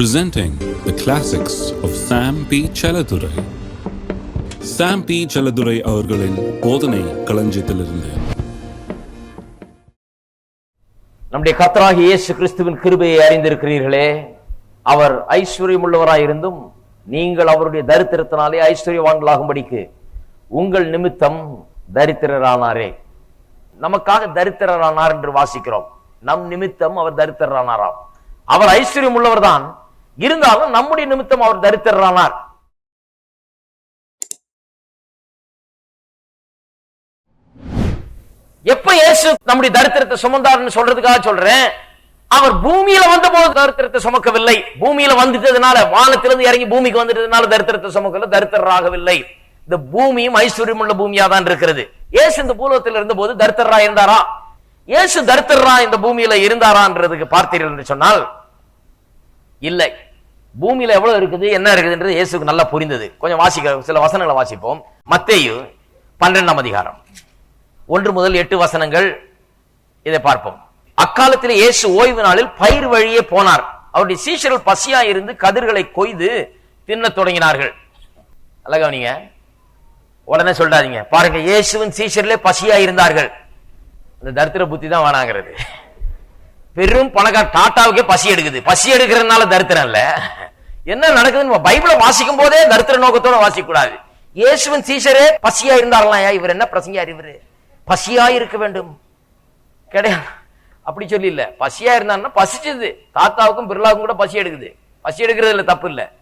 presenting the classics of Sam P. Chaladurai. Sam P Chelladurai அவர்களின் போதனை களஞ்சியத்திலிருந்து. நம்முடைய கர்த்தராகிய இயேசு கிறிஸ்துவின் கிருபையை அறிந்திருக்கிறீர்களே. அவர் ஐஸ்வர்யம் உள்ளவராயிருந்தும் நீங்கள் அவருடைய தரித்திரத்தினாலே ஐஸ்வர்யவான்களாகும்படிக்கு உங்கள் நிமித்தம் தரித்திரரானாரே. நமக்காக தரித்திரரானார் என்று வாசிக்கிறோம். நம் நிமித்தம் அவர் தரித்திரரானாராம். அவர் ஐஸ்வர்யம் உள்ளவர் தான் இருந்தாலும் நம்முடைய நிமித்தம் அவர் தரித்திரரானார். எப்ப இயேசு நம்முடைய தரித்திரத்தை சுமந்தார்னு சொல்றதுக்காக சொல்றேன்? அவர் பூமியில வந்த போது தரித்திரத்தை சுமக்கவில்லை. பூமியில வந்துட்டதுனால வானத்திலிருந்து இறங்கி பூமிக்கு வந்துட்டதுனால தரித்திரத்தை சுமக்கல தரித்திரராகவில்லை. இந்த பூமியும் ஐஸ்வர்யம் உள்ள பூமியா தான் இருக்கிறது. ஏசு இந்த பூலோகத்தில் இருந்த போது தரித்திரரா இருந்தாரா? ஏசு தரித்திரரா இந்த பூமியில இருந்தாரான்றதுக்கு பார்த்தீர்கள் என்று சொன்னால் இல்லை. பூமியில எவ்வளவு இருக்குது என்ன இருக்குதுன்றது இயேசுக்கு நல்லா புரிந்தது. கொஞ்சம் வாசிக்க சில வசனங்களை வாசிப்போம். மத்தேயு பன்னெண்டாம் அதிகாரம். ஒன்று முதல் எட்டு வசனங்கள் இதை பார்ப்போம். அக்காலத்தில் இயேசு ஓய்வு நாளில் பயிர் வழியே போனார். அவருடைய சீஷர்கள் பசியா இருந்து கதிர்களை கொய்து தின்னத் தொடங்கினார்கள். அழகா நீங்க உடனே சொல்றாதீங்க. பாருங்க இயேசுவின் சீஷர்களே பசியா இருந்தார்கள். அந்த தரித்திர புத்தி தான் வேணாங்கிறது பெரும் பணக்கார டாட்டாவுக்கே பசி எடுக்குது. பசி எடுக்கிறதுனால தரித்திரம் இல்ல. என்ன நடக்குதுன்னு நம்ம பைபிளை வாசிக்கும் போதே தரித்திர நோக்கத்தோட வாசிக்க கூடாது இயேசுவின் சீஷரே பசியா இருந்தார்களா இவர் என்ன பிரசங்கியார் இவர்? பசியா இருக்க வேண்டும். கிடையாது. அப்படி சொல்லி இல்ல பசியா இருந்தாருன்னா பசிச்சது. தாத்தாவுக்கும் பிர்லாவுக்கும் கூட பசி எடுக்குது. பசி எடுக்கிறதுல தப்பு இல்ல.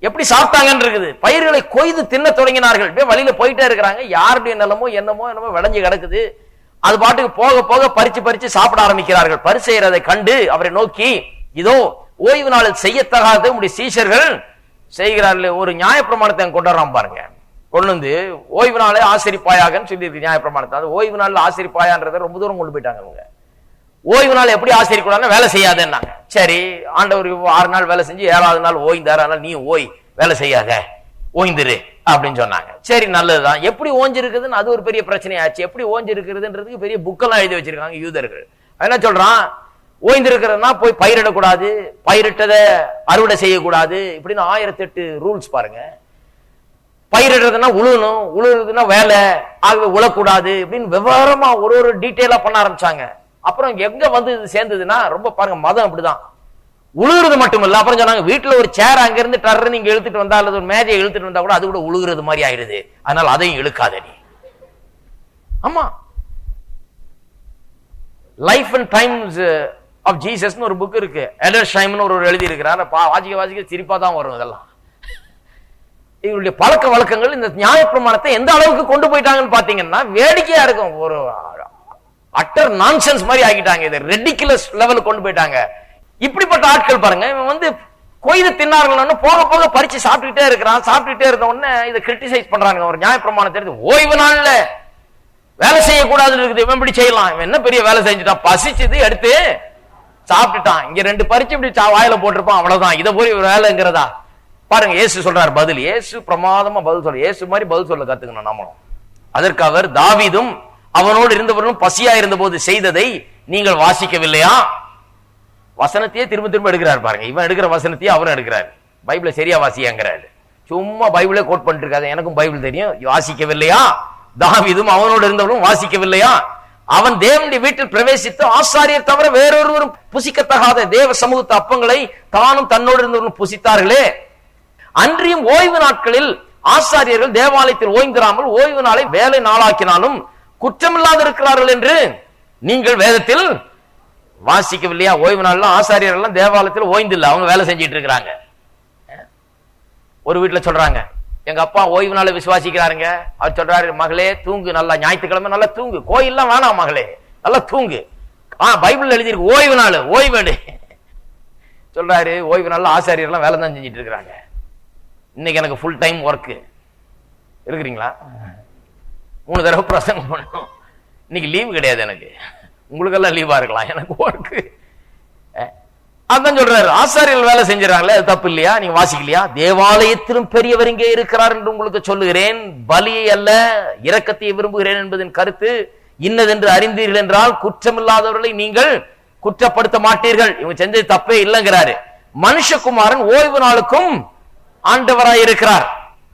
எப்படி சாப்பிட்டாங்கன்னு இருக்குது. பயிர்களை கொய்து தின்ன தொடங்கினார்கள். அப்படியே வழியில போயிட்டே இருக்கிறாங்க. யாருடைய நிலமோ என்னமோ என்னமோ விளைஞ்சு கிடக்குது. அது பாட்டுக்கு போக போக பறிச்சு பறிச்சு சாப்பிட ஆரம்பிக்கிறார்கள். பரிசெயறதை கண்டு அவரை நோக்கி இதோ ஓய்வு நாளில் செய்யத்தகாத உங்களுடைய சீஷர்கள் செய்கிறார்கள் ஒரு நியாயப்பிரமாணத்தை அங்க கொண்டு பாருங்க. கொண்டு வந்து ஓய்வு நாளே ஆசிரிப்பாயாகன்னு சொல்லியிருக்கு நியாயப்பிரமாணத்தை. அது ஓய்வு நாளில் ஆசிரிப்பாயான்றத ரொம்ப தூரம் கொண்டு போயிட்டாங்க அவங்க. ஓய்வு நாள் எப்படி ஆசிரியக்கூடாதுன்னா வேலை செய்யாதேன்னாங்க. சரி ஆண்டவர் ஆறு நாள் வேலை செஞ்சு ஏழாவது நாள் ஓய்ந்தாரு. அதனால நீ ஓய் வேலை செய்யாத. ஓய்ந்துரு. அப்படின்னு சொன்னாங்க. சரி நல்லதுதான். எப்படி ஓஞ்சிருக்குதுன்னு அது ஒரு பெரிய பிரச்சனையாச்சு. எப்படி ஓஞ்சிருக்கிறதுன்றதுக்கு பெரிய புக்கெல்லாம் எழுதி வச்சிருக்காங்க யூதர்கள். என்ன சொல்றான்? ஓய்ந்திருக்கிறதுனா போய் பயிரிடக்கூடாது. பயிரிட்டதை அறுவடை செய்யக்கூடாது. இப்படின்னு ஆயிரத்தி எட்டு ரூல்ஸ் பாருங்க. பயிரிடுறதுன்னா உழுணும். உழுறதுன்னா வேலை. ஆகவே உழக்கூடாது இப்படின்னு விவரமா ஒரு ஒரு டீட்டெயிலா பண்ண ஆரம்பிச்சாங்க. அப்புறம் எங்க வந்து இது சேர்ந்ததுன்னா ரொம்ப பாருங்க மதம் அப்படிதான். உழுகுறது மட்டும் இல்ல அப்புறம் சொன்னாங்க வீட்டுல ஒரு சேர் அங்க இருந்து டர்ரு நீங்க இழுத்துட்டு வந்தா அல்லது ஒரு மேஜை இழுத்துட்டு வந்தா கூட அது கூட உழுகுறது மாதிரி ஆயிடுது. அதனால அதையும் இழுக்காத நீ. ஆமா. லைஃப் அண்ட் டைம்ஸ் ஆஃப் ஜீசஸ்னு ஒரு புக் இருக்கு. எடர் ஷைம்னு ஒரு எழுதி இருக்கிறார் வாசிக்க வாசிக்க சிரிப்பா தான் வரும் இதெல்லாம். இவருடைய பழக்க வழக்கங்கள் இந்த நியாயப்பிரமாணத்தை எந்த அளவுக்கு கொண்டு போயிட்டாங்கன்னு பாத்தீங்கன்னா வேடிக்கையா இருக்கும். ஒரு அட்டர் நான்சென்ஸ் மாதிரி ஆகிட்டாங்க இது ரெடிக்குலஸ் லெவலுக்கு கொண்டு போயிட்டாங்க. இப்படிப்பட்ட ஆட்கள் பாருங்க இவன் வந்து கொய்து தின்னார்கள்னு போக போக பறிச்சு சாப்பிட்டுட்டே இருக்கிறான். சாப்பிட்டுட்டே இருந்த உடனே இதை கிரிட்டிசைஸ் பண்றாங்க ஒரு நியாயப்பிரமாணம் எடுத்து ஓய்வு நாள்ல வேலை செய்யக்கூடாதுன்னு இருக்குது இவன் இப்படி செய்யலாம். இவன் என்ன பெரிய வேலை செஞ்சுட்டான்? பசிச்சது எடுத்து சாப்பிட்டுட்டான். இங்க ரெண்டு பறிச்சு இப்படி வாயில போட்டிருப்பான் அவ்வளவுதான். இதை போய் ஒரு வேலைங்கிறதா? பாருங்க ஏசு சொல்றாரு பதில். ஏசு பிரமாதமா பதில் சொல்ல ஏசு மாதிரி பதில் சொல்ல கத்துக்கணும் நம்மளும். அதற்கு அவர் அவனோடு இருந்தவர்களும் பசியா இருந்த போது செய்ததை நீங்கள் வாசிக்கவில்லையா? வசனத்தையே திரும்ப திரும்ப எடுக்கிறார் பாருங்க. இவன் எடுக்கிற வசனத்தையே அவரும் எடுக்கிறார். பைபிளை சரியா வாசியாங்கிறாரு. சும்மா பைபிளே கோட் பண்ணிட்டு இருக்காது. எனக்கும் பைபிள் தெரியும். வாசிக்கவில்லையா? தாவிதும் அவனோடு இருந்தவனும் வாசிக்கவில்லையா? அவன் தேவனுடைய வீட்டில் பிரவேசித்து ஆசாரியர் தவிர வேறொருவரும் புசிக்கத்தகாத தேவ சமூகத்து அப்பங்களை தானும் தன்னோடு இருந்தவரும் புசித்தார்களே. அன்றியும் ஓய்வு நாட்களில் ஆசாரியர்கள் தேவாலயத்தில் ஓய்ந்திராமல் ஓய்வு நாளை வேலை நாளாக்கினாலும் குற்றமில்லாது இருக்கிறார்கள் என்று நீங்கள் வேதத்தில் வாசிக்கவில்லையா? ஓய்வு நாள்லாம் ஆசாரியர்கள் எல்லாம் தேவாலயத்தில் ஓய்ந்தில்லை. அவங்க வேலை செஞ்சிட்டு இருக்கிறாங்க ஒரு வீட்டில் சொல்றாங்க. எங்க அப்பா ஓய்வு நாளை விசுவாசிக்கிறாருங்க. அவர் சொல்றாரு மகளே தூங்கு. நல்லா ஞாயிற்றுக்கிழமை நல்லா தூங்கு. கோயில்லாம் வேணாம் மகளே. நல்லா தூங்கு. ஆ பைபிள் எழுதியிருக்கு ஓய்வு நாள். ஓய்வு எடு. சொல்றாரு ஓய்வு நாள்ல ஆசாரியர்லாம் வேலை தான் செஞ்சிட்டு இருக்கிறாங்க இன்னைக்கு எனக்கு ஃபுல் டைம் ஒர்க்கு இருக்கிறீங்களா? மூணு தடவை பிரசங்கம் பண்ணணும். இன்னைக்கு லீவு கிடையாது எனக்கு. உங்களுக்கெல்லாம் லீவா இருக்கலாம். எனக்கு ஒர்க்கு அதான் சொல்றாரு ஆசாரியர்கள் வேலை செஞ்சாங்களே அது தப்பு இல்லையா? நீங்க வாசிக்கலையா? தேவாலயத்திலும் பெரியவர் இங்கே இருக்கிறார் என்று உங்களுக்கு சொல்லுகிறேன். பலியை அல்ல இரக்கத்தை விரும்புகிறேன் என்பதின் கருத்து இன்னதென்று அறிந்தீர்கள் என்றால் குற்றமில்லாதவர்களை நீங்கள் குற்றப்படுத்த மாட்டீர்கள். இவங்க செஞ்சது தப்பே இல்லைங்கிறாரு. மனுஷகுமாரன் ஓய்வு நாளுக்கும் ஆண்டவராய் இருக்கிறார்.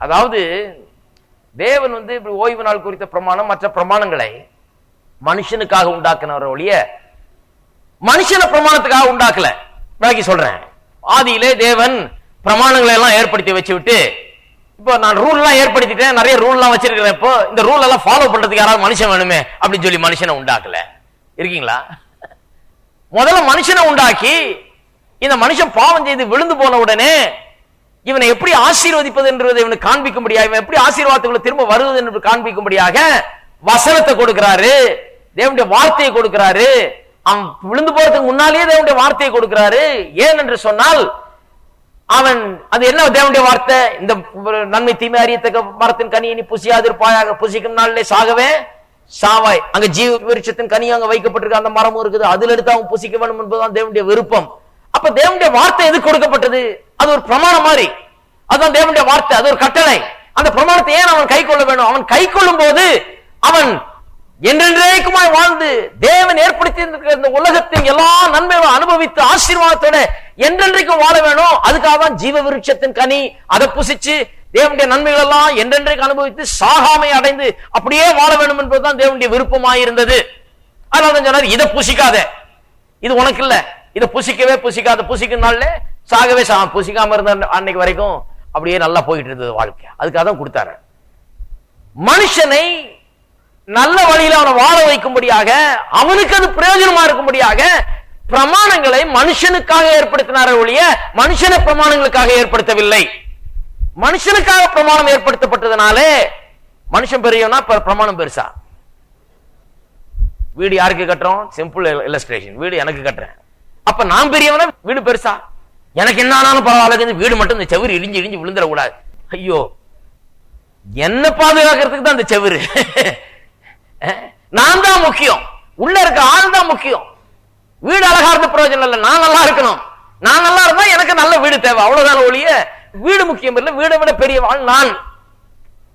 அதாவது தேவன் வந்து இப்படி ஓய்வு நாள் குறித்த பிரமாணம் மற்ற பிரமாணங்களை மனுஷனுக்காக உண்டாக்குனவர் ஒழிய மனுஷன பிரமாணத்துக்காக உண்டாக்கல. விளக்கி சொல்றேன். ஆதியிலே தேவன் பிரமாணங்களை எல்லாம் ஏற்படுத்தி வச்சு விட்டு இப்போ நான் ரூல் எல்லாம் ஏற்படுத்திட்டேன் நிறைய ரூல் எல்லாம் வச்சிருக்கிறேன் இப்போ இந்த ரூல் எல்லாம் ஃபாலோ பண்றதுக்கு யாராவது மனுஷன் வேணுமே அப்படின்னு சொல்லி மனுஷனை உண்டாக்கல. இருக்கீங்களா? முதல்ல மனுஷனை உண்டாக்கி இந்த மனுஷன் பாவம் செய்து விழுந்து போன உடனே இவனை எப்படி ஆசீர்வதிப்பது என்பதை இவனுக்கு காண்பிக்கும்படியாக இவன் எப்படி ஆசீர்வாதத்துக்குள்ள திரும்ப வருவது என்று காண்பிக்கும்படியாக வசனத்தை கொடுக்கிறாரு. தேவனுடைய வார்த்தையை கொடுக்கிறாரு. அவன் விழுந்து போறதுக்கு முன்னாலேயே தேவனுடைய வார்த்தையை கொடுக்கிறாரு. ஏன் என்று சொன்னால் அவன் அது என்ன தேவனுடைய வார்த்தை? இந்த நன்மை தீமை அறியத்தக்க மரத்தின் கனியை நீ புசியாதிருப்பாயாக புசிக்கும் நாளிலே சாகவே சாவாய். அங்க ஜீவ விருட்சத்தின் கனி அங்க வைக்கப்பட்டிருக்க அந்த மரமும் இருக்குது. அதுல எடுத்து அவன் புசிக்க வேண்டும் என்பதுதான் தேவனுடைய விருப்பம். அப்ப தேவனுடைய வார்த்தை எது கொடுக்கப்பட்டது? அது ஒரு பிரமாணம் மாதிரி. அதுதான் தேவனுடைய வார்த்தை அது ஒரு கட்டளை. அந்த பிரமாணத்தை ஏன் அவன் கை கொள்ள வேணும்? அவன் கை கொள்ளும் போது அவன் என்றென்றைக்குமாய் வாழ்ந்து தேவன் ஏற்படுத்தியிருக்கிற இந்த உலகத்தின் எல்லா நன்மைகளும் அனுபவித்து ஆசீர்வாதத்தோட என்றென்றைக்கும் வாழ வேணும். அதுக்காக தான் ஜீவ விருட்சத்தின் கனி அதை புசிச்சு தேவனுடைய நன்மைகள் எல்லாம் என்றென்றைக்கு அனுபவித்து சாகாமை அடைந்து அப்படியே வாழ வேண்டும் என்பதுதான் தேவனுடைய விருப்பமாயிருந்தது. அதனால சொன்னார் இதை புசிக்காத. இது உனக்கு இல்ல. இதை புசிக்கவே புசிக்காத. புசிக்கும் சாகவே சா புசிக்காம இருந்த அன்னைக்கு வரைக்கும் அப்படியே நல்லா போயிட்டு இருந்தது வாழ்க்கை. அதுக்காக தான் கொடுத்தாரு. மனுஷனை நல்ல வழியில அவனை வாழ வைக்கும்படியாக அவனுக்கு அது பிரயோஜனமா இருக்கும்படியாக பிரமாணங்களை மனுஷனுக்காக ஏற்படுத்தினாரே ஒழிய மனுஷன பிரமாணங்களுக்காக ஏற்படுத்தவில்லை. மனுஷனுக்காக பிரமாணம் ஏற்படுத்தப்பட்டதுனாலே மனுஷன் பெரியவனா பிரமாணம் பெருசா. வீடு யாருக்கு கட்டுறோம்? சிம்பிள் இல்லஸ்ட்ரேஷன் வீடு எனக்கு கட்டுறேன். அப்ப நான் பெரியவனா வீடு பெருசா? எனக்கு என்ன ஆனாலும் பரவாயில்ல வீடு மட்டும் இந்த செவுரு இடிஞ்சு இடிஞ்சு விழுந்துடக்கூடாது. ஐயோ என்ன பாதுகாக்கிறதுக்கு தான் அந்த செவுரு. நான் தான் முக்கியம். உள்ள இருக்க ஆள் தான் முக்கியம். வீடு அழகா இருந்த பிரயோஜனம் இல்ல. நான் நல்லா இருக்கணும். நான் நல்லா இருந்தா எனக்கு நல்ல வீடு தேவை. அவ்வளவுதான் ஒழிய வீடு முக்கியம் இல்லை. வீடை விட பெரிய வாழ் நான்.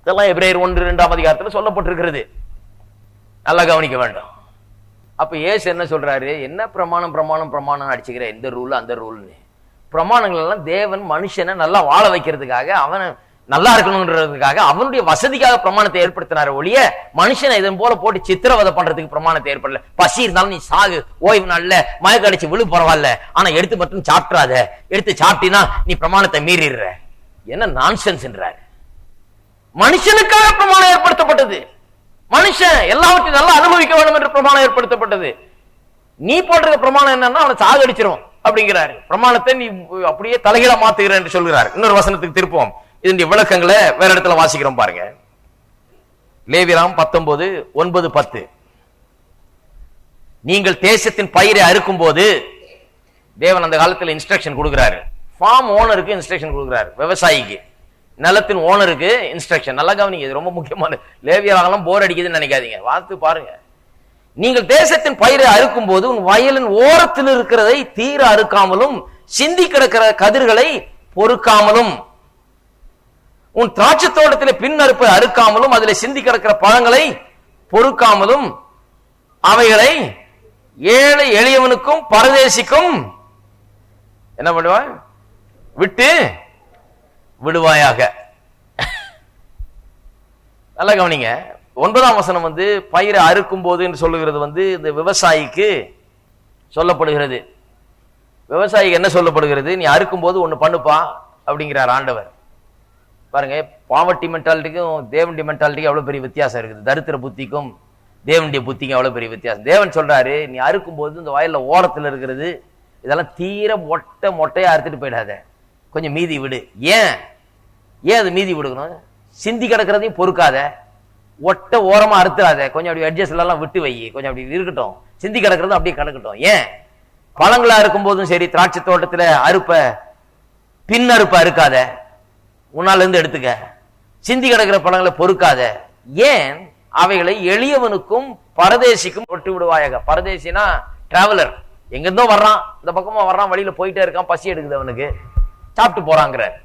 இதெல்லாம் எப்ரேர் ஒன்று இரண்டாம் அதிகாரத்தில் சொல்லப்பட்டிருக்கிறது. நல்லா கவனிக்க வேண்டும். அப்ப ஏசு என்ன சொல்றாரு? என்ன பிரமாணம் பிரமாணம் பிரமாணம் அடிச்சுக்கிற இந்த ரூல் அந்த ரூல்னு பிரமாணங்கள் எல்லாம் தேவன் மனுஷனை நல்லா வாழ வைக்கிறதுக்காக அவனை நல்லா இருக்கணுன்றதுக்காக அவனுடைய வசதிக்காக பிரமாணத்தை ஏற்படுத்தினார ஒழிய மனுஷனை இதன் போல போட்டு சித்திரவதை பண்றதுக்கு பிரமாணத்தை ஏற்படல. பசி இருந்தாலும் நீ சாகு ஓய்வு நாள்ல மயக்க அடிச்சு விழு பரவாயில்ல. ஆனா எடுத்து மட்டும் சாப்பிட்றாத. எடுத்து சாப்பிட்டீன்னா நீ பிரமாணத்தை மீறிடுற. என்ன நான்சென்ஸ்ன்றாரு மனுஷனுக்காக பிரமாணம் ஏற்படுத்தப்பட்டது. மனுஷன் எல்லாவற்றையும் நல்லா அனுபவிக்க வேண்டும் என்று பிரமாணம் ஏற்படுத்தப்பட்டது. நீ போடுற பிரமாணம் என்னன்னா அவனை சாகடிச்சிரும் அப்படிங்கிறாரு. பிரமாணத்தை நீ அப்படியே தலைகீழ மாத்துகிற என்று சொல்கிறார். இன்னொரு வசனத்துக்கு திருப்போம் இதனுடைய விளக்கங்களை வேற இடத்துல வாசிக்கிறோம் பாருங்க. லேவிராம் பத்தொன்பது ஒன்பது பத்து. நீங்கள் தேசத்தின் பயிரை அறுக்கும் போது தேவன் அந்த காலத்துல இன்ஸ்ட்ரக்ஷன் கொடுக்கிறாரு. ஃபார்ம் ஓனருக்கு இன்ஸ்ட்ரக்ஷன் கொடுக்கிறாரு விவசாயிக்கு. நிலத்தின் ஓனருக்கு இன்ஸ்ட்ரக்ஷன் நல்லா கவனிங்க இது ரொம்ப முக்கியமான லேவியராகலாம் போர் அடிக்குதுன்னு நினைக்காதீங்க. பார்த்து பாருங்க. நீங்கள் தேசத்தின் பயிரை அறுக்கும் போது உன் வயலின் ஓரத்தில் இருக்கிறதை தீர அறுக்காமலும் சிந்தி கிடக்கிற கதிர்களை பொறுக்காமலும். உன் திராட்சை தோட்டத்தில் பின் அறுப்பை அறுக்காமலும் அதில் சிந்தி கிடக்கிற பழங்களை பொறுக்காமலும் அவைகளை ஏழை எளியவனுக்கும் பரதேசிக்கும் என்ன பண்ணுவாய்? விட்டு விடுவாயாக. நல்லா கவனிங்க. ஒன்பதாம் வசனம் வந்து பயிரை அறுக்கும் போது என்று சொல்லுகிறது வந்து இந்த விவசாயிக்கு சொல்லப்படுகிறது. விவசாயிக்கு என்ன சொல்லப்படுகிறது? நீ அறுக்கும் போது ஒன்று பண்ணுப்பா அப்படிங்கிறார் ஆண்டவர். பாருங்க பாவர்ட்டி மென்டாலிட்டிக்கும் தேவண்டி மென்டாலிட்டிக்கும் எவ்வளவு பெரிய வித்தியாசம் இருக்குது. தரித்திர புத்திக்கும் தேவண்டிய புத்திக்கும் எவ்வளவு பெரிய வித்தியாசம். தேவன் சொல்றாரு நீ அறுக்கும் போது இந்த வயல்ல ஓரத்துல இருக்கிறது இதெல்லாம் தீர மொட்டை மொட்டையா அறுத்துட்டு போயிடாத. கொஞ்சம் மீதி விடு. ஏன்? ஏன் அது மீதி விடுக்கணும்? சிந்தி கிடக்கிறதையும் பொறுக்காத. ஒட்ட ஓரமா அறுத்துறாத. கொஞ்சம் அப்படி அட்ஜஸ்ட்லாம் எல்லாம் விட்டு வை. கொஞ்சம் அப்படி இருக்கட்டும். சிந்தி கிடக்கிறது அப்படியே கிடக்கட்டும். ஏன்? பழங்களாக இருக்கும்போதும் சரி திராட்சை தோட்டத்துல அறுப்ப பின் அறுப்பை அறுக்காத. உன்னாலேருந்து எடுத்துக்க. சிந்தி கிடக்கிற பழங்களை பொறுக்காத. ஏன்? அவைகளை எளியவனுக்கும் பரதேசிக்கும் ஒட்டு விடுவாயாக. பரதேசினா டிராவலர் எங்கிருந்தோ வர்றான். இந்த பக்கமா வர்றான் வழியில போயிட்டே இருக்கான் பசி எடுக்குது அவனுக்கு. சாப்பிட்டு போறாங்கிறார்.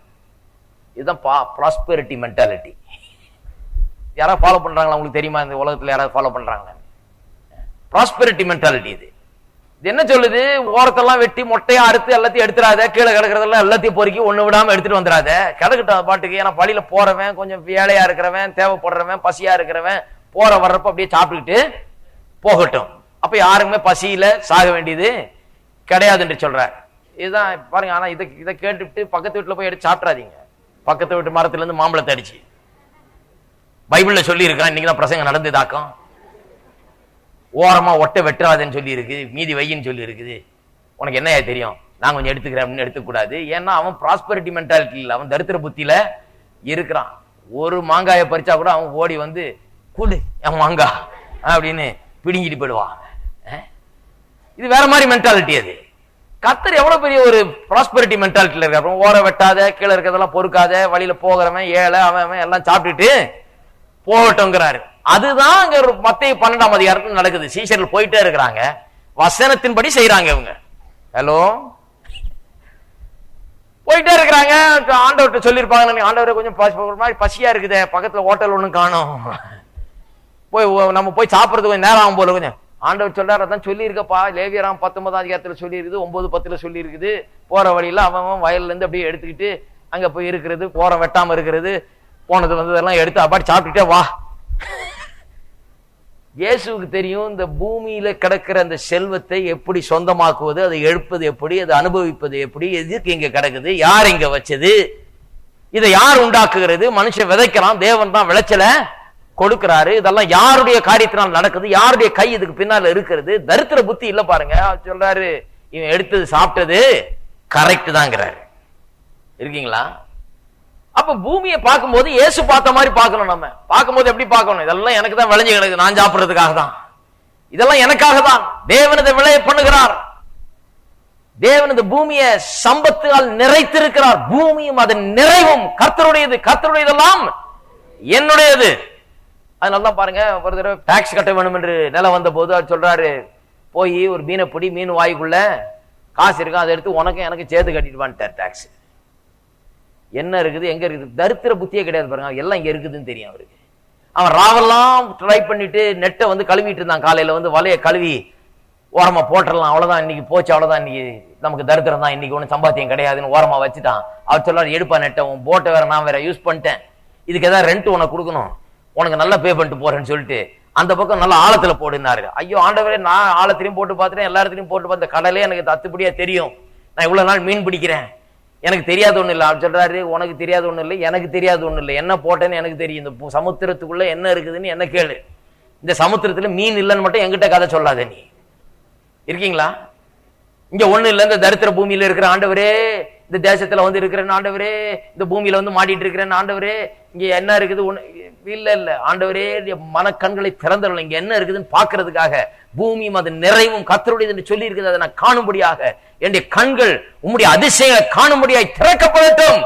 இதுதான் ப்ராஸ்பெரிட்டி மென்டாலிட்டி யாராவது ஃபாலோ பண்றாங்களா? உங்களுக்கு தெரியுமா? இந்த உலகத்தில் யாராவது ஃபாலோ பண்றாங்க ப்ராஸ்பெரிட்டி மென்டாலிட்டி இது. என்ன சொல்லுது? ஓரத்தெல்லாம் வெட்டி மொட்டையா அறுத்து எல்லாத்தையும் எடுத்துடாத கீழே கிடக்கிறதெல்லாம் எல்லாத்தையும் பொறுக்கி ஒண்ணு விடாம எடுத்துட்டு வந்துடாத கிடக்கட்டும் பாட்டுக்கு. ஏன்னா பழியில போறவன் கொஞ்சம் வேலையா இருக்கிறவன் தேவைப்படுறவன் பசியா இருக்கிறவன் போற வர்றப்ப அப்படியே சாப்பிட்டுக்கிட்டு போகட்டும். அப்ப யாருக்குமே பசியில சாக வேண்டியது கிடையாது என்று சொல்ற இதுதான் பாருங்க ஆனா இதை இதை கேட்டுவிட்டு பக்கத்து வீட்டுல போய் எடுத்து சாப்பிட்றாதீங்க பக்கத்து வீட்டு மரத்துல இருந்து மாம்பழத்தை அடிச்சு. பைபிள்ல சொல்லி இருக்கான் இன்னைக்கு தான் பிரசங்கம் ஓரமாக ஒட்டை வெட்டுறாதுன்னு சொல்லி இருக்குது மீதி வையின்னு சொல்லி இருக்குது. உனக்கு என்ன தெரியும்? நான் கொஞ்சம் எடுத்துக்கிறேன் அப்படின்னு எடுத்துக்கூடாது ஏன்னா அவன் ப்ராஸ்பரிட்டி மென்டாலிட்டி இல்லை. அவன் தரித்திர புத்தியில் இருக்கிறான். ஒரு மாங்காயை பறிச்சா கூட அவன் ஓடி வந்து கூடு என் மாங்காய் அப்படின்னு பிடுங்கிட்டு போயிடுவான். இது வேற மாதிரி மென்டாலிட்டி அது. கத்தர் எவ்வளோ பெரிய ஒரு ப்ராஸ்பரிட்டி மென்டாலிட்டியில் இருக்கு அப்புறம் ஓர வெட்டாத கீழே இருக்கிறதெல்லாம் பொறுக்காத வழியில் போகிறவன் ஏழை அவன் அவன் எல்லாம் சாப்பிட்டுட்டு போகட்டும்ங்கிறாரு. அதுதான் அங்க ஒரு மத்திய பன்னெண்டாம் அதிகாரத்தில் நடக்குது. சீசர்கள் போயிட்டே இருக்கிறாங்க. வசனத்தின்படி செய்யறாங்க இவங்க. ஹலோ? போயிட்டே இருக்கிறாங்க. ஆண்டவர்கிட்ட சொல்லியிருப்பாங்க ஆண்டவரை கொஞ்சம் ஒரு மாதிரி பசியா இருக்குது. பக்கத்துல ஹோட்டல் ஒன்று காணும். போய் நம்ம போய் சாப்பிட்றது கொஞ்சம் நேரம் ஆகும் போல கொஞ்சம். ஆண்டவர் சொல்றாரு அதான் சொல்லியிருக்கப்பா. லேவியராம் பத்தொன்பதாம் அதிகாரத்தில் சொல்லியிருக்குது ஒன்பது பத்துல சொல்லியிருக்குது. போற வழியில அவன் அவன் வயல்ல இருந்து அப்படியே எடுத்துக்கிட்டு அங்க போய் இருக்கிறது போற வெட்டாம இருக்கிறது போனது வந்ததெல்லாம் எடுத்து அப்பாடி சாப்பிட்டுட்டே வா. இயேசுவுக்கு தெரியும் இந்த பூமியில கிடக்கிற அந்த செல்வத்தை எப்படி சொந்தமாக்குவது அதை எழுப்பது எப்படி அதை அனுபவிப்பது எப்படி எதுக்கு இங்க கிடக்குது யார் இங்க வச்சது இதை யார் உண்டாக்குகிறது மனுஷன் விதைக்கிறான் தேவன் தான் விளைச்சல கொடுக்கிறாரு இதெல்லாம் யாருடைய காரியத்தினால் நடக்குது யாருடைய கை இதுக்கு பின்னால இருக்கிறது தரித்திர புத்தி இல்ல பாருங்க அவர் சொல்றாரு இவன் எடுத்தது சாப்பிட்டது கரெக்ட் தாங்கிறாரு. இருக்கீங்களா? அப்ப பூமியை பார்க்கும்போது ஏசு பார்த்த மாதிரி பார்க்கணும் நம்ம. பார்க்கும்போது எப்படி பார்க்கணும்? இதெல்லாம் எனக்கு தான் விளைஞ்சு கிடக்குது நான் சாப்பிடுறதுக்காக தான். இதெல்லாம் எனக்காக தான். தேவன் இதை விளைய பண்ணுகிறார். தேவன் இந்த பூமியை சம்பத்தால் நிறைத்திருக்கிறார். பூமியும் அதன் நிறைவும். கர்த்தருடையது கர்த்தருடையதெல்லாம் என்னுடையது. அதனால தான் பாருங்க ஒரு தடவை டாக்ஸ் கட்ட வேணும் என்று நிலம் வந்த போது அவர் சொல்றாரு போய் ஒரு மீனை பிடி மீன் வாய்க்குள்ள காசு இருக்கும் அதை எடுத்து உனக்கும் எனக்கு சேர்த்து கட்டிட்டு வந்துட்டார் டாக்ஸ் என்ன இருக்குது எங்க இருக்குது? தரித்திர புத்தியே கிடையாது பாருங்க. எல்லாம் இங்க இருக்குதுன்னு தெரியும் அவருக்கு. அவன் ராவெல்லாம் ட்ரை பண்ணிட்டு நெட்டை வந்து கழுவிட்டு இருந்தான். காலையில வந்து வலைய கழுவி ஓரமா போட்டுடலாம். அவ்வளவுதான் இன்னைக்கு போச்சு அவ்வளவுதான் இன்னைக்கு நமக்கு தரித்திரம் தான். இன்னைக்கு ஒன்றும் சம்பாத்தியம் கிடையாதுன்னு ஓரமா வச்சுட்டான். அவர் சொல்லாரு எடுப்பா நெட்டை உன் போட்டை வேற நான் வேற யூஸ் பண்ணிட்டேன். இதுக்கு ஏதாவது ரெண்ட் உனக்கு கொடுக்கணும். உனக்கு நல்லா பே பண்ணிட்டு போறேன்னு சொல்லிட்டு அந்த பக்கம் நல்லா ஆழத்துல போடுனாரு. ஐயோ ஆண்டவரே நான் ஆழத்திலையும் போட்டு பார்த்துட்டேன் எல்லா இடத்துலையும் போட்டு பார்த்த கடலே எனக்கு தத்துப்படியா தெரியும். நான் இவ்வளவு நாள் மீன் பிடிக்கிறேன். எனக்கு தெரியாத ஒன்றும் இல்லை. அவர் சொல்கிறாரு உனக்கு தெரியாத ஒன்றும் இல்லை எனக்கு தெரியாத ஒன்றும் இல்லை. என்ன போட்டேன்னு எனக்கு தெரியும். இந்த சமுத்திரத்துக்குள்ளே என்ன இருக்குதுன்னு என்ன கேளு. இந்த சமுத்திரத்தில் மீன் இல்லைன்னு மட்டும் எங்கிட்ட கதை சொல்லாத நீ. இருக்கீங்களா? இங்கே ஒன்றும் இல்லை. இந்த தரித்திர பூமியில் இருக்கிற ஆண்டவரே இந்த தேசத்தில் வந்து இருக்கிற ஆண்டவரே இந்த பூமியில் வந்து மாட்டிட்டு இருக்கிறேன் ஆண்டவரே இங்கே என்ன இருக்குது? ஒன்று இல்லை இல்லை. ஆண்டவரே மனக்கண்களை திறந்துடல இங்கே என்ன இருக்குதுன்னு பார்க்கறதுக்காக பூமியும் அது நிறைவும் கத்தருடையது என்று சொல்லி இருக்குது அதை நான் காணும்படியாக என்னுடைய கண்கள் உம்முடைய அதிசயங்களை காணும்படியாய் திறக்கப்படட்டும்.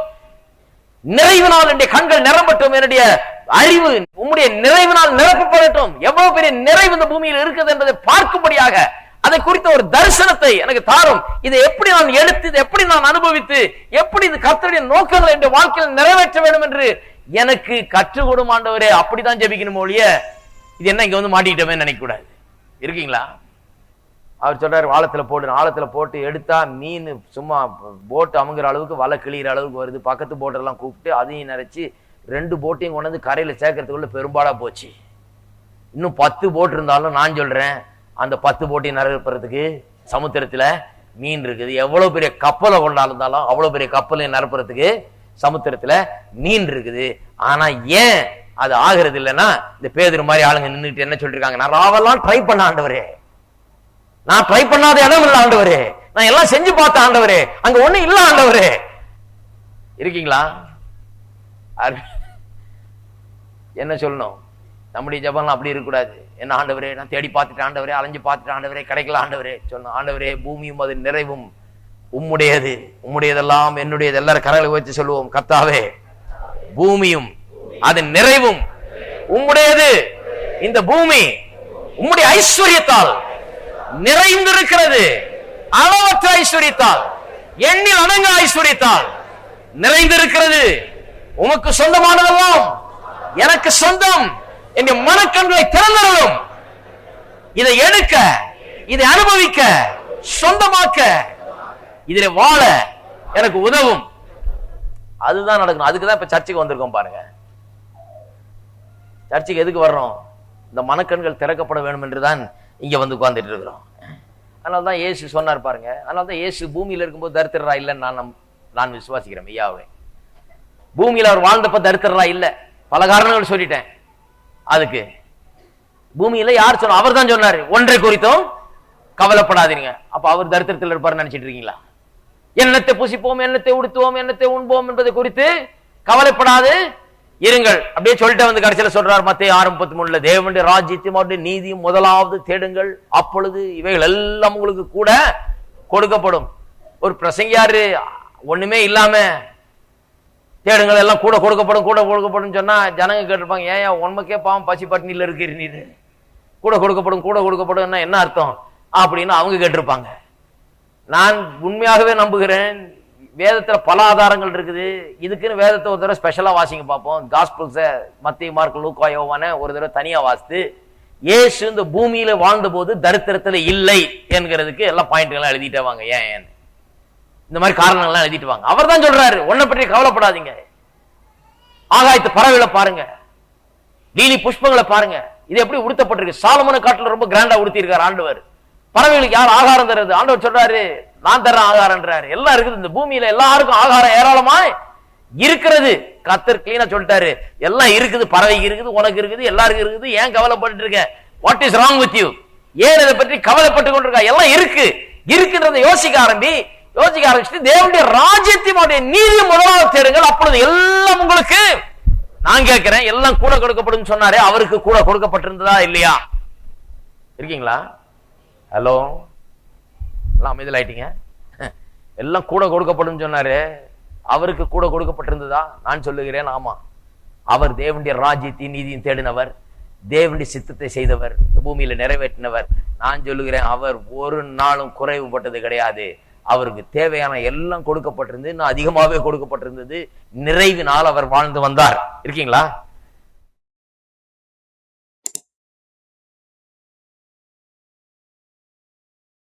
நிறைவினால் என்னுடைய கண்கள் நிரம்பட்டும். என்னுடைய அறிவு உம்முடைய நிறைவினால் நிரப்பப்படட்டும். எவ்வளவு பெரிய நிறைவு இந்த பூமியில் இருக்குது என்பதை பார்க்கும்படியாக அதை குறித்த ஒரு தரிசனத்தை எனக்கு தாரும். இதை எப்படி நான் எடுத்து இதை எப்படி நான் அனுபவித்து எப்படி இது கர்த்தருடைய நோக்கங்களை என்ற வாழ்க்கையில் நிறைவேற்ற வேண்டும் என்று எனக்கு கற்றுக் கொடுமாண்டவரே. அப்படிதான் ஜெபிக்கணும் ஒழிய இது என்ன இங்க வந்து மாட்டிக்கிட்டோமே நினைக்க கூடாது இருக்கீங்களா? அவர் சொல்றாரு ஆழத்துல போடு ஆழத்துல போட்டு எடுத்தா மீன் சும்மா போட்டு அமுங்குற அளவுக்கு வலை கிளியிற அளவுக்கு வருது. பக்கத்து போட்டெல்லாம் கூப்பிட்டு அதையும் நிறைச்சு ரெண்டு போட்டையும் கொண்டு வந்து கரையில சேர்க்கறதுக்குள்ள பெரும்பாலாக போச்சு. இன்னும் பத்து போட் இருந்தாலும் நான் சொல்றேன் அந்த பத்து போட்டையும் நிரப்புறதுக்கு சமுத்திரத்துல மீன் இருக்குது. எவ்வளவு பெரிய கப்பலை கொண்டாஇருந்தாலும் அவ்வளவு பெரிய கப்பலையும் நிரப்புறதுக்கு சமுத்திரத்துல மீன் இருக்குது. ஆனா ஏன் அது ஆகிறது இல்லைன்னா இந்த பேதர் மாதிரி ஆளுங்க நின்றுட்டு என்ன சொல்லிருக்காங்க? நான் ராவெல்லாம் ட்ரை பண்ண ஆண்டவரே. நான் ட்ரை பண்ணாத இடம் இல்லை ஆண்டவரே. நான் எல்லாம் செஞ்சு பார்த்த ஆண்டவரே. அங்க ஒண்ணு இல்ல ஆண்டவரே. இருக்கீங்களா? என்ன சொல்லணும்? நம்முடைய ஜபம்லாம் அப்படி இருக்கக்கூடாது. என்ன ஆண்டவரே நான் தேடி பார்த்துட்டு ஆண்டவரே. அலைஞ்சு பார்த்துட்டு ஆண்டவரே. கிடைக்கல ஆண்டவரே. சொல்லணும் ஆண்டவரே பூமியும் அது நிறைவும். உம்முடையது உம்முடையதெல்லாம் என்னுடையது. எல்லாரும் கரலை வச்சு சொல்லுவோம். கத்தாவே பூமியும் அதன் நிறைவும். உம்முடையது. இந்த பூமி உம்முடைய ஐஸ்வர்யத்தால் நிறைந்திருக்கிறது. அளவற்ற ஐஸ்வர்யத்தால் எண்ணில் அணங்க ஐஸ்வர்யத்தால் நிறைந்திருக்கிறது. உமக்கு சொந்தமானதெல்லாம் எனக்கு சொந்தம் என் மனக்கண்களை திறந்தருளும். இதை எடுக்க இதை அனுபவிக்க சொந்தமாக்க இதில் வாழ எனக்கு உதவும். அதுதான் நடக்கணும். அதுக்கு தான் இப்ப சர்ச்சுக்கு வந்திருக்கோம் பாருங்க. சர்ச்சுக்கு எதுக்கு வர்றோம் இந்த மனக்கண்கள் திறக்கப்பட வேண்டும் என்றுதான் இங்க வந்து உட்கார்ந்துட்டு இருக்கிறோம். அதனால தான் ஏசு சொன்னார் பாருங்க. அதனால தான் ஏசு பூமியில இருக்கும்போது தரித்திரரா இல்லைன்னு நான் நான் விசுவாசிக்கிறேன் ஐயாவே. பூமியில அவர் வாழ்ந்தப்ப தரித்திரரா இல்ல. பல காரணங்கள் சொல்லிட்டேன். அதுக்கு. பூமியில் யார் சொன்ன அவர் தான் சொன்னாரு. ஒன்றை குறித்தும் கவலைப்படாதீங்க. அப்போ அவர் தரித்திரத்தில் இருப்பார் நினைச்சிட்டு இருக்கீங்களா? எண்ணத்தை புசிப்போம் எண்ணத்தை உடுத்துவோம் எண்ணத்தை உண்போம் என்பதை குறித்து கவலைப்படாது. இருங்கள். அப்படியே சொல்லிட்டு வந்து கடைசியில் சொல்றார் மத்திய ஆறு முப்பத்தி மூணுல தேவனுடைய ராஜ்யத்தையும் அவருடைய நீதியும் முதலாவது தேடுங்கள். அப்பொழுது இவைகள் எல்லாம் உங்களுக்கு கூட கொடுக்கப்படும். ஒரு பிரசங்கியாரு ஒண்ணுமே இல்லாம தேடுங்கள் எல்லாம் கூட கொடுக்கப்படும் கூட கொடுக்கப்படும் சொன்னா ஜனங்க கேட்டிருப்பாங்க ஏன் உண்மைக்கே பாவம் பசி பட்டினியில் இருக்கிற நீர் கூட கொடுக்கப்படும் கூட கொடுக்கப்படும் என்ன அர்த்தம்? அப்படின்னு அவங்க கேட்டிருப்பாங்க. நான் உண்மையாகவே நம்புகிறேன் வேதத்தில் பல ஆதாரங்கள் இருக்குது. இதுக்குன்னு வேதத்தை ஒரு தடவை ஸ்பெஷலா வாசிங்க பார்ப்போம். காஸ்பிள்ஸை மத்திய மார்க் லூக்கா யோவான ஒரு தடவை தனியாக வாசித்து ஏசு இந்த பூமியில வாழ்ந்த போது இல்லை என்கிறதுக்கு எல்லாம் பாயிண்ட்கள்லாம் எழுதிட்டே வாங்க. ஏன்? ஏன் இந்த மாதிரி காரணங்கள்லாம் எழுதிட்டு வாங்க. அவர் தான் சொல்றாரு. ஒன்றை பற்றி கவலைப்படாதீங்க. ஆகாயத்து பறவைகளை பாருங்க. லீலி புஷ்பங்களை பாருங்க. இது எப்படி உடுத்தப்பட்டிருக்கு? சாலமன காட்டில் ரொம்ப கிராண்டா உடுத்திருக்காரு ஆண்டவர். பறவைகளுக்கு யார் ஆகாரம் தருது ஆண்டவர் சொல்றாரு நான் தர்றேன் ஆகாரம்ன்றாரு எல்லாம் இருக்குது இந்த பூமியில எல்லாருக்கும் ஆகாரம் ஏராளமா இருக்கிறது. கத்தர் கிளீனா சொல்லிட்டாரு. எல்லாம் இருக்குது பறவைக்கு இருக்குது உனக்கு இருக்குது எல்லாருக்கும் இருக்குது. ஏன் கவலைப்பட்டு இருக்க? What is wrong with you ஏன் இதை பற்றி கவலைப்பட்டு கொண்டிருக்கா எல்லாம் இருக்கு. இருக்குன்றதை யோசிக்க ஆரம்பி யோசிக்க ஆரம்பிச்சுட்டு தேவனுடைய ராஜ்யத்தினுடைய நீதி முதலாவது தேடுங்கள். அப்பொழுது எல்லாம் உங்களுக்கு நான் கேட்கிறேன். எல்லாம் கூட கொடுக்கப்படும் சொன்னாரே அவருக்கு கூட கொடுக்கப்பட்டிருந்ததா இல்லையா? இருக்கீங்களா? ஹலோ எல்லாம் அமைதலாயிட்டீங்க எல்லாம் கூட கொடுக்கப்படும் சொன்னாரு. அவருக்கு கூட கொடுக்கப்பட்டிருந்ததா? நான் சொல்லுகிறேன் ஆமா. அவர் தேவனுடைய ராஜ்யத்தையும் நீதியும் தேடினவர். தேவனுடைய சித்தத்தை செய்தவர். இந்த பூமியில நிறைவேற்றினவர். நான் சொல்லுகிறேன் அவர் ஒரு நாளும் குறைவுபட்டது கிடையாது. அவருக்கு தேவையான எல்லாம் கொடுக்கப்பட்டிருந்தது. இன்னும் அதிகமாகவே கொடுக்கப்பட்டிருந்தது. நிறைவினால் அவர் வாழ்ந்து வந்தார். இருக்கீங்களா?